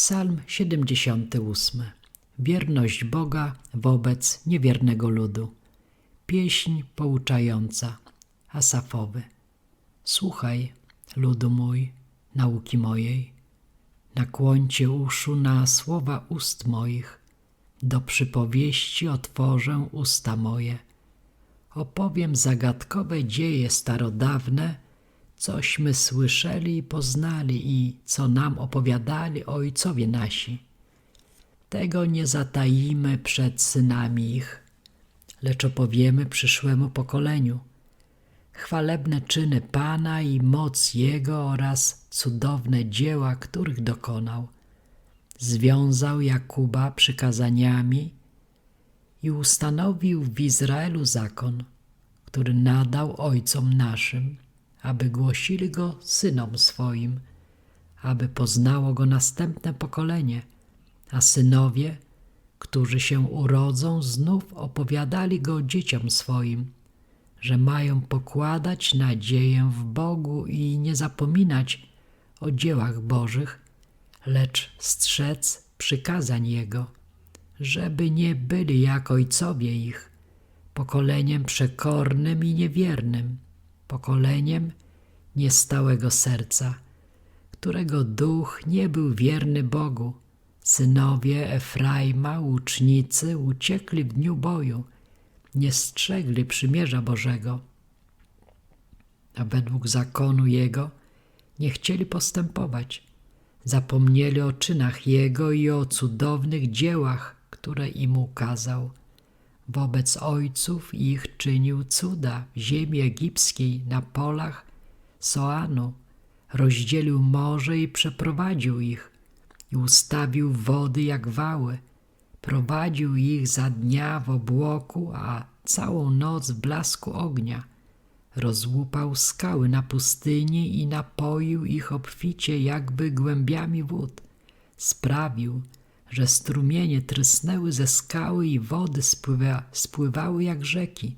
Psalm 78. Wierność Boga wobec niewiernego ludu. Pieśń pouczająca. Asafowy. Słuchaj, ludu mój, nauki mojej. Nakłońcie uszu na słowa ust moich. Do przypowieści otworzę usta moje. Opowiem zagadkowe dzieje starodawne, cośmy słyszeli i poznali i co nam opowiadali ojcowie nasi. Tego nie zatajimy przed synami ich, lecz opowiemy przyszłemu pokoleniu. Chwalebne czyny Pana i moc Jego oraz cudowne dzieła, których dokonał. Związał Jakuba przykazaniami i ustanowił w Izraelu zakon, który nadał ojcom naszym aby głosili go synom swoim, aby poznało go następne pokolenie, a synowie, którzy się urodzą, znów opowiadali go dzieciom swoim, że mają pokładać nadzieję w Bogu i nie zapominać o dziełach Bożych, lecz strzec przykazań Jego, żeby nie byli jak ojcowie ich, pokoleniem przekornym i niewiernym, pokoleniem niestałego serca, którego duch nie był wierny Bogu. Synowie Efraima, łucznicy, uciekli w dniu boju, nie strzegli przymierza Bożego, a według zakonu Jego nie chcieli postępować. Zapomnieli o czynach Jego i o cudownych dziełach, które im ukazał. Wobec ojców ich czynił cuda w ziemi egipskiej, na polach Soanu. Rozdzielił morze i przeprowadził ich i ustawił wody jak wały. Prowadził ich za dnia w obłoku, a całą noc w blasku ognia. Rozłupał skały na pustyni i napoił ich obficie jakby głębiami wód. Sprawił, że strumienie trysnęły ze skały i wody spływa, spływały jak rzeki.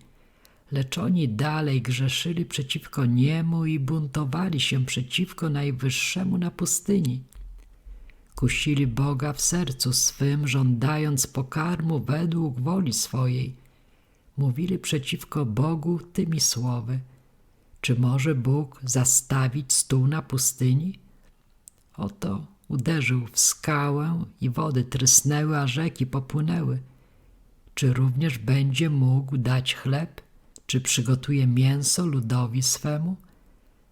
Lecz oni dalej grzeszyli przeciwko niemu i buntowali się przeciwko Najwyższemu na pustyni. Kusili Boga w sercu swym, żądając pokarmu według woli swojej. Mówili przeciwko Bogu tymi słowy. Czy może Bóg zastawić stół na pustyni? Oto uderzył w skałę i wody trysnęły, a rzeki popłynęły. Czy również będzie mógł dać chleb? Czy przygotuje mięso ludowi swemu?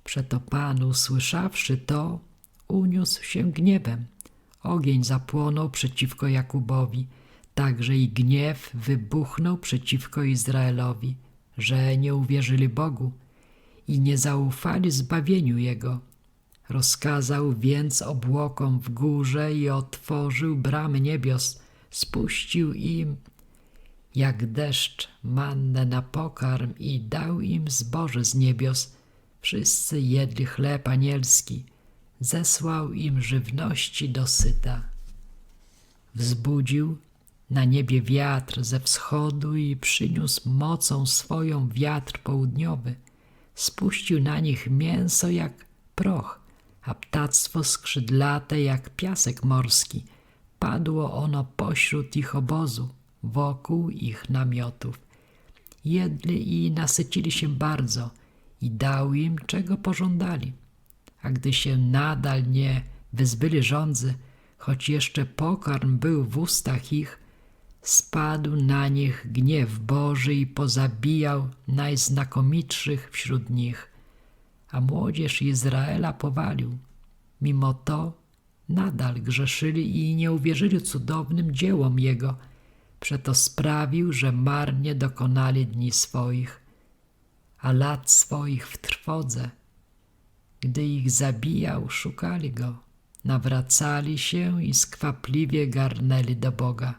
Przeto Pan, usłyszawszy to, uniósł się gniewem. Ogień zapłonął przeciwko Jakubowi, także i gniew wybuchnął przeciwko Izraelowi, że nie uwierzyli Bogu i nie zaufali zbawieniu Jego Rozkazał więc obłokom w górze i otworzył bramy niebios, spuścił im jak deszcz mannę na pokarm i dał im zboże z niebios. Wszyscy jedli chleb anielski, zesłał im żywności dosyta. Wzbudził na niebie wiatr ze wschodu i przyniósł mocą swoją wiatr południowy. Spuścił na nich mięso jak proch, a ptactwo skrzydlate jak piasek morski. Padło ono pośród ich obozu, wokół ich namiotów. Jedli i nasycili się bardzo i dał im, czego pożądali. A gdy się nadal nie wyzbyli rządzy, choć jeszcze pokarm był w ustach ich, spadł na nich gniew Boży i pozabijał najznakomitszych wśród nich a młodzież Izraela powalił. Mimo to nadal grzeszyli i nie uwierzyli cudownym dziełom Jego. Przeto sprawił, że marnie dokonali dni swoich, a lat swoich w trwodze. Gdy ich zabijał, szukali Go, nawracali się i skwapliwie garnęli do Boga.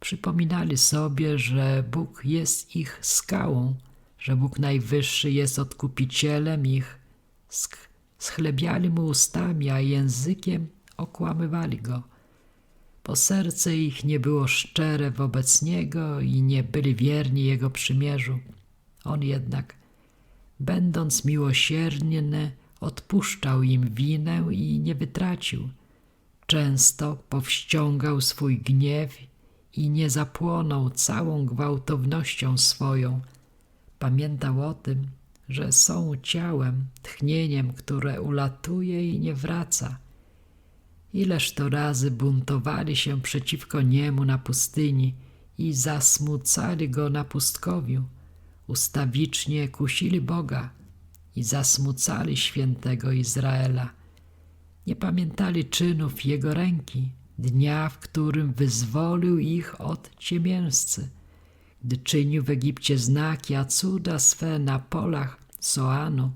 Przypominali sobie, że Bóg jest ich skałą, że Bóg Najwyższy jest odkupicielem ich, schlebiali mu ustami, a językiem okłamywali go. Bo serce ich nie było szczere wobec Niego i nie byli wierni Jego przymierzu. On jednak, będąc miłosierny, odpuszczał im winę i nie wytracił. Często powściągał swój gniew i nie zapłonął całą gwałtownością swoją. Pamiętał o tym, że są ciałem, tchnieniem, które ulatuje i nie wraca. Ileż to razy buntowali się przeciwko niemu na pustyni i zasmucali go na pustkowiu, ustawicznie kusili Boga i zasmucali świętego Izraela. Nie pamiętali czynów Jego ręki, dnia, w którym wyzwolił ich od ciemiężcy, gdy czynił w Egipcie znaki, a cuda swe na polach Soanu,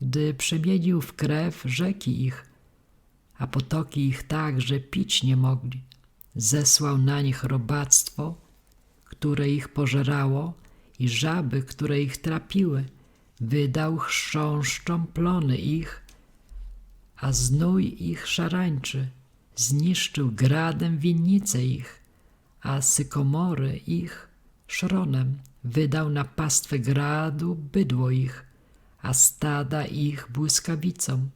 gdy przemienił w krew rzeki ich, a potoki ich tak, że pić nie mogli. Zesłał na nich robactwo, które ich pożerało i żaby, które ich trapiły. Wydał chrząszczom plony ich, a znój ich szarańczy. Zniszczył gradem winnice ich, a sykomory ich szronem. Wydał na pastwę gradu bydło ich, a stada ich błyskawicą.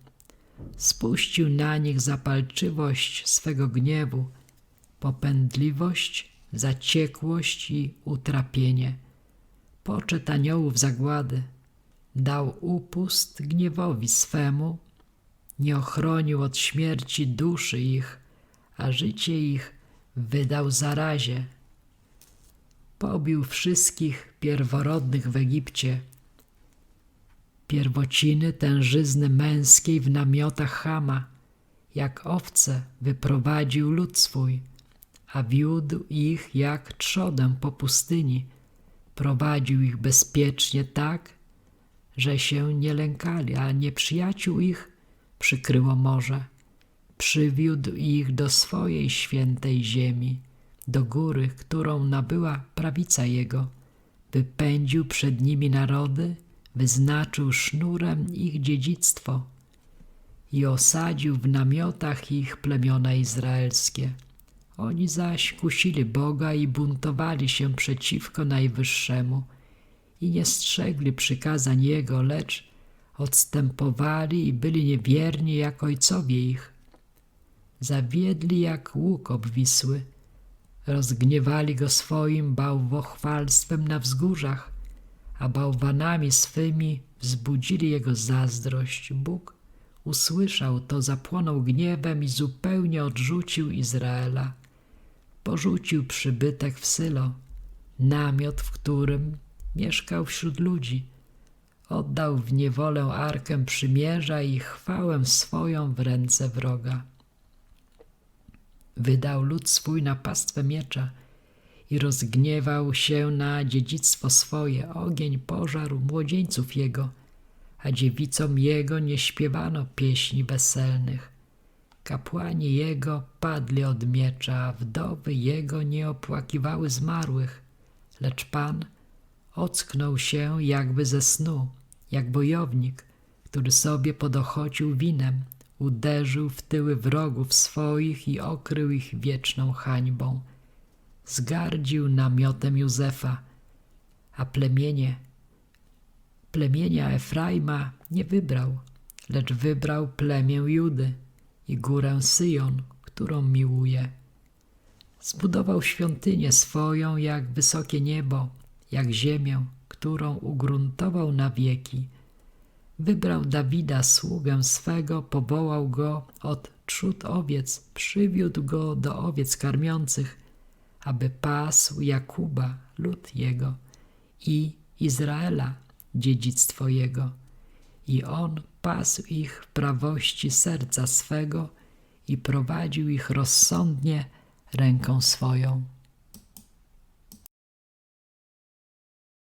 Spuścił na nich zapalczywość swego gniewu, popędliwość, zaciekłość i utrapienie. Poczet aniołów zagłady, dał upust gniewowi swemu, nie ochronił od śmierci duszy ich, a życie ich wydał zarazie. Pobił wszystkich pierworodnych w Egipcie, pierwociny tężyzny męskiej w namiotach Chama, jak owce wyprowadził lud swój, a wiódł ich jak trzodę po pustyni, prowadził ich bezpiecznie tak, że się nie lękali, a nieprzyjaciół ich przykryło morze. Przywiódł ich do swojej świętej ziemi, do góry, którą nabyła prawica Jego. Wypędził przed nimi narody, wyznaczył sznurem ich dziedzictwo i osadził w namiotach ich plemiona izraelskie. Oni zaś kusili Boga i buntowali się przeciwko Najwyższemu i nie strzegli przykazań Jego, lecz odstępowali i byli niewierni jak ojcowie ich. Zawiedli jak łuk obwisły, rozgniewali go swoim bałwochwalstwem na wzgórzach, a bałwanami swymi wzbudzili jego zazdrość. Bóg usłyszał to, zapłonął gniewem i zupełnie odrzucił Izraela. Porzucił przybytek w Sylo, namiot, w którym mieszkał wśród ludzi. Oddał w niewolę Arkę Przymierza i chwałę swoją w ręce wroga. Wydał lud swój na pastwę miecza i rozgniewał się na dziedzictwo swoje. Ogień pożarł młodzieńców jego, a dziewicom jego nie śpiewano pieśni weselnych. Kapłani jego padli od miecza, a wdowy jego nie opłakiwały zmarłych, lecz Pan ocknął się jakby ze snu, jak bojownik, który sobie podochocił winem, uderzył w tyły wrogów swoich i okrył ich wieczną hańbą. Zgardził namiotem Józefa, a plemienie, plemienia Efraima nie wybrał, lecz wybrał plemię Judy i górę Syjon, którą miłuje. Zbudował świątynię swoją jak wysokie niebo, jak ziemię, którą ugruntował na wieki. Wybrał Dawida, sługę swego, powołał go od trzód owiec, przywiódł go do owiec karmiących, aby pasł Jakuba, lud jego, i Izraela, dziedzictwo jego. I on pasł ich w prawości serca swego i prowadził ich rozsądnie ręką swoją.